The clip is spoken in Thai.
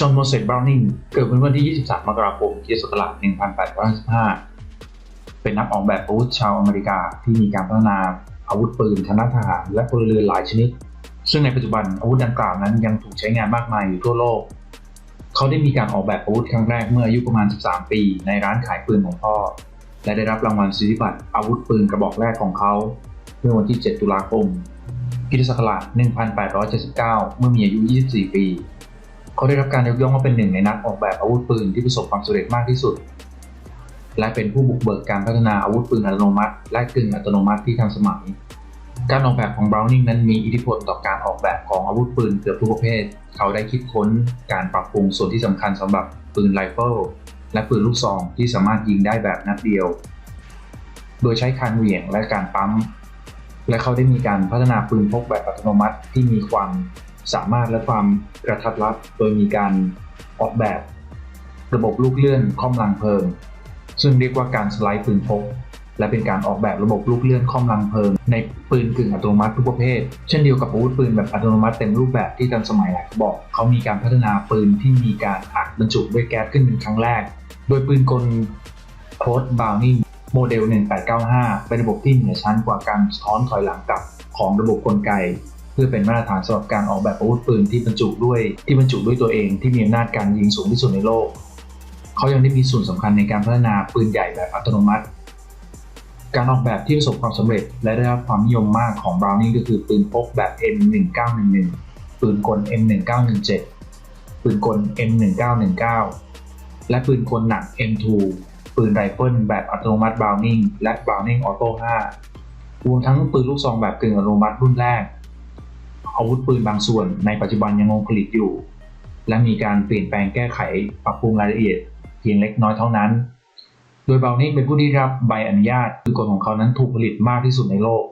จอห์นโมเสสบราวนิงเกิดเป็นวันที่ 23 มกราคมคศ1855 เป็นนักออกแบบอาวุธชาวอเมริกาที่มีการพัฒนาอาวุธปืนทางด้านทหารและพลเรือนหลายชนิด ซึ่งในปัจจุบันอาวุธดังกล่าวนั้นยังถูกใช้งานมากมายอยู่ทั่วโลก เขาได้มีการออกแบบอาวุธครั้งแรกเมื่ออายุประมาณ 13 ปี ในร้านขายปืนของพ่อ และได้รับรางวัลสิทธิบัตรอาวุธปืนกระบอกแรกของเขา เมื่อวันที่ 7 ตุลาคมคริศักราช1879 เมื่อมีอายุ 24 ปี เขาได้รับการยกย่องว่าเป็นหนึ่งในนักออกแบบอาวุธปืนที่ประสบความสำเร็จมากที่สุด และเป็นผู้บุกเบิกการพัฒนาอาวุธปืนอัตโนมัติ และกึ่งอัตโนมัติที่ทันสมัย การออกแบบของบราวนิงนั้นมีอิทธิพลต่อการออกแบบของอาวุธปืนเกือบทุกประเภท เขาได้คิดค้นการปรับปรุงส่วนที่สำคัญสำหรับปืนไรเฟิลและปืนลูกซองที่สามารถยิงได้แบบนัดเดียว โดยใช้คานเหวี่ยงและการปั๊ม และเขาได้มีการพัฒนาปืนพกแบบอัตโนมัติที่มีความ สามารถและความกระทัดรัดโดยมีการออกแบบ ระบบลูกเลื่อนค่อมลังเพลิง ซึ่งเรียกว่าการสไลด์ปืนพก และเป็นการออกแบบระบบลูกเลื่อนค่อมลังเพลิง ในปืนกึ่งอัตโนมัติทุกประเภท เช่นเดียวกับอาวุธปืนแบบอัตโนมัติเต็มรูปแบบที่ทันสมัยหลายกระบอกเขามีการพัฒนาปืนที่มีการอัดบรรจุด้วยแก๊สขึ้นเป็นครั้งแรก โดยปืนกลโคดบาวนิงโมเดล 1895 เป็นระบบที่เหนือชั้นกว่าการสะท้อนถอยหลังกลับของระบบกลไก พื่อเป็นมาตรฐานสำหรับการออกแบบอาวุธปืนที่บรรจุด้วยที่บรรจุด้วยตัวเองที่มีอำนาจการยิงสูงที่สุดในโลก เขายังได้มีส่วนสำคัญในการพัฒนาปืนใหญ่แบบอัตโนมัติ การออกแบบที่ประสบความสำเร็จและได้รับความนิยมมากของบราวนิงก็คือปืนพกแบบ M1911 ปืนกล M1917 ปืนกล M1919 และปืนกลหนัก M2 ปืนไรเฟิลแบบอัตโนมัติบราวนิงและบราวนิงออโต้5รวมทั้งปืนลูกซองแบบกึ่งอัตโนมัติรุ่นแรก อาวุธปืนบางส่วนในปัจจุบันยังคงผลิตอยู่ และมีการเปลี่ยนแปลงแก้ไขปรับปรุงรายละเอียดเพียงเล็กน้อยเท่านั้น โดยเบลนิงเป็นผู้ที่รับใบอนุญาตคือกฎของเขานั้นถูกผลิตมากที่สุดในโลก